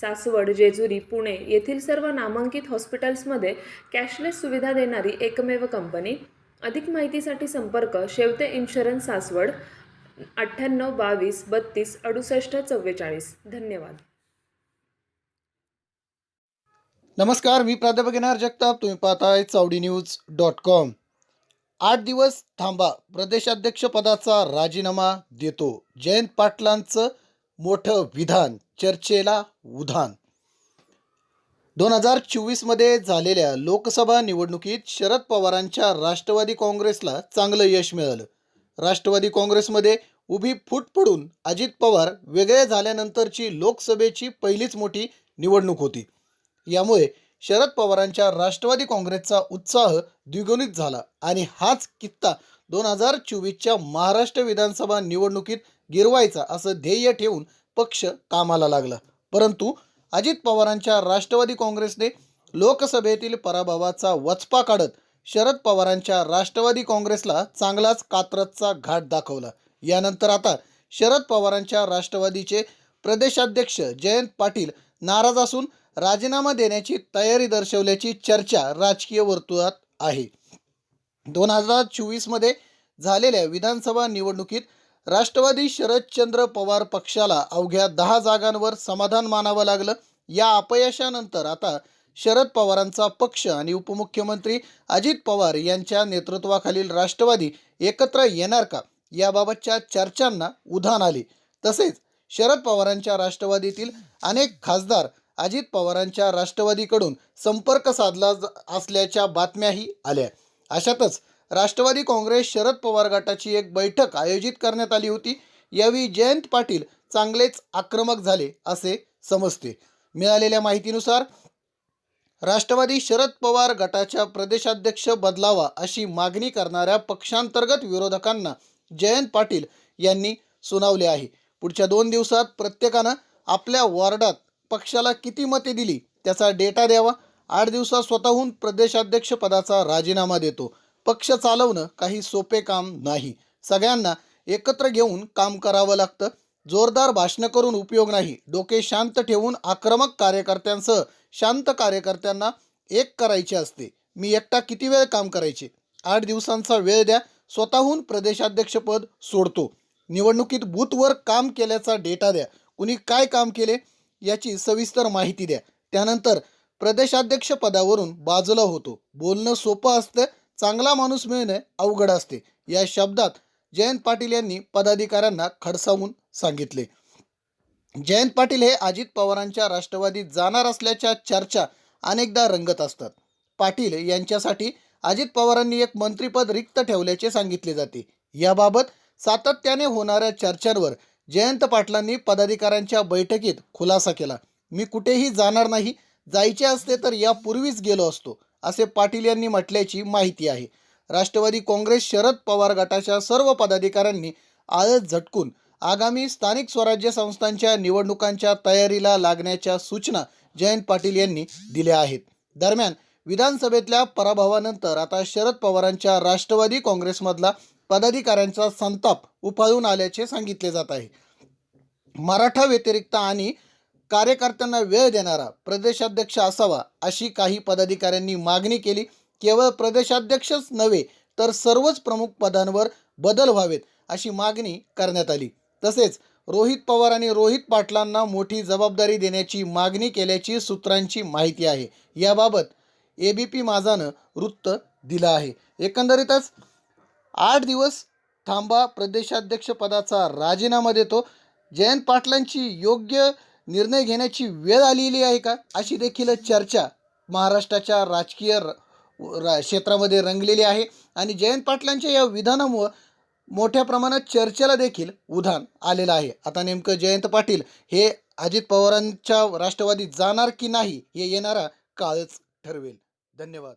सासवड जेजुरी पुणे येथील सर्व नामांकित हॉस्पिटल्समध्ये कॅशलेस सुविधा देणारी एकमेव कंपनी. अधिक माहितीसाठी संपर्क शेवते इन्शुरन्स सासवड अठ्ठ्याण्णव बावीस बत्तीस अडुसष्ट चव्वेचाळीस. धन्यवाद. नमस्कार मी प्राध्यापक येणार जगताप. तुम्ही पाहताय चावडी न्यूज डॉट कॉम. आठ दिवस थांबा प्रदेशाध्यक्ष पदाचा राजीनामा देतो. जयंत पाटलांचं मोठं विधान चर्चेला उधाण. दोन हजार चोवीसमध्ये झालेल्या लोकसभा निवडणुकीत शरद पवारांच्या राष्ट्रवादी काँग्रेसला चांगलं यश मिळालं. राष्ट्रवादी काँग्रेसमध्ये उभी फूट पडून अजित पवार वेगळे झाल्यानंतरची लोकसभेची पहिलीच मोठी निवडणूक होती. यामुळे शरद पवारांच्या राष्ट्रवादी काँग्रेसचा उत्साह द्विगुणित झाला आणि हाच कित्ता दोन हजार चोवीसच्या महाराष्ट्र विधानसभा निवडणुकीत गिरवायचा असं ध्येय ठेवून पक्ष कामाला लागला. परंतु अजित पवारांच्या राष्ट्रवादी काँग्रेसने लोकसभेतील पराभवाचा वचपा काढत शरद पवारांच्या राष्ट्रवादी काँग्रेसला चांगलाच कात्रतचा घाट दाखवला. यानंतर आता शरद पवारांच्या राष्ट्रवादीचे प्रदेशाध्यक्ष जयंत पाटील नाराज असून राजीनामा देण्याची तयारी दर्शवल्याची चर्चा राजकीय वर्तुळात आहे. दोन हजार चोवीसमध्ये झालेल्या विधानसभा निवडणुकीत राष्ट्रवादी शरदचंद्र पवार पक्षाला अवघ्या दहा जागांवर समाधान मानावं लागलं. या अपयशानंतर आता शरद पवारांचा पक्ष आणि उपमुख्यमंत्री अजित पवार यांच्या नेतृत्वाखालील राष्ट्रवादी एकत्र येणार का याबाबतच्या चर्चांना उधाण आले. तसेच शरद पवारांच्या राष्ट्रवादीतील अनेक खासदार अजित पवारांच्या राष्ट्रवादीकडून संपर्क साधला असल्याच्या बातम्याही आल्या. अशातच राष्ट्रवादी काँग्रेस शरद पवार गटाची एक बैठक आयोजित करण्यात आली होती. यावेळी जयंत पाटील चांगलेच आक्रमक झाले असे समजते. मिळालेल्या माहितीनुसार राष्ट्रवादी शरद पवार गटाच्या प्रदेशाध्यक्ष बदलावा अशी मागणी करणाऱ्या पक्षांतर्गत विरोधकांना जयंत पाटील यांनी सुनावले आहे. पुढच्या दोन दिवसात प्रत्येकानं आपल्या वॉर्डात पक्षाला किती मते दिली त्याचा डेटा द्यावा. आठ दिवसात स्वतःहून प्रदेशाध्यक्ष पदाचा राजीनामा देतो. पक्ष चालवणं काही सोपे काम नाही. सगळ्यांना एकत्र घेऊन काम करावं लागतं. जोरदार भाषणं करून उपयोग नाही. डोके शांत ठेवून आक्रमक कार्यकर्त्यांसह शांत कार्यकर्त्यांना एक करायचे असते. मी एकटा किती वेळ काम करायचे? आठ दिवसांचा वेळ द्या. स्वतःहून प्रदेशाध्यक्षपद सोडतो. निवडणुकीत बूथवर काम केल्याचा डेटा द्या. कुणी काय काम केले? याची सविस्तर माहिती द्या. त्यानंतर प्रदेशाध्यक्ष पदावरून बाजूला होतो. बोलणं सोपं असतं चांगला माणूस मिळणे अवघड असते. या शब्दात जयंत पाटील यांनी पदाधिकाऱ्यांना खडसावून सांगितले. जयंत पाटील हे अजित पवारांच्या राष्ट्रवादीत जाणार असल्याच्या चर्चा अनेकदा रंगत असतात. पाटील यांच्यासाठी अजित पवारांनी एक मंत्रिपद रिक्त ठेवल्याचे सांगितले जाते. याबाबत सातत्याने होणाऱ्या चर्चांवर जयंत पाटलांनी पदाधिकाऱ्यांच्या बैठकीत खुलासा केला. मी कुठेही जाणार नाही. जायचे असते तर यापूर्वीच गेलो असतो असे पाटील यांनी म्हटल्याची माहिती आहे. राष्ट्रवादी काँग्रेस शरद पवार गटाच्या सर्व पदाधिकाऱ्यांनी आळस झटकून आगामी स्थानिक स्वराज्य संस्थांच्या निवडणुकांच्या तयारीला लागण्याच्या सूचना जयंत पाटील यांनी दिल्या आहेत. दरम्यान विधानसभेतल्या पराभवानंतर आता शरद पवारांच्या राष्ट्रवादी काँग्रेसमधला पदाधिकाऱ्यांचा संताप उफाळून आल्याचे सांगितले जात आहे. मराठा व्यतिरिक्त आणि कार्यकर्त्यांना वेळ देणारा प्रदेशाध्यक्ष असावा अशी काही पदाधिकाऱ्यांनी मागणी केली. केवळ प्रदेशाध्यक्षच नव्हे तर सर्वच प्रमुख पदांवर बदल व्हावेत अशी मागणी करण्यात आली. तसेच रोहित पवार आणि रोहित पाटलांना मोठी जबाबदारी देण्याची मागणी केल्याची सूत्रांची माहिती आहे. याबाबत ए बी पी माझानं वृत्त दिलं आहे. एकंदरीतच आठ दिवस थांबा प्रदेशाध्यक्षपदाचा राजीनामा देतो. जयंत पाटलांची योग्य निर्णय घेण्याची वेळ आलेली आहे का? अशी देखील चर्चा महाराष्ट्राच्या राजकीय र- रा- क्षेत्रामध्ये रंगलेली आहे. आणि जयंत पाटलांच्या या विधानामुळं मोठ्या प्रमाणात चर्चेला देखील उधाण आलेलं आहे. आता नेमकं जयंत पाटील हे अजित पवारांच्या राष्ट्रवादीत जाणार की नाही हे येणारा काळच ठरवेल. धन्यवाद.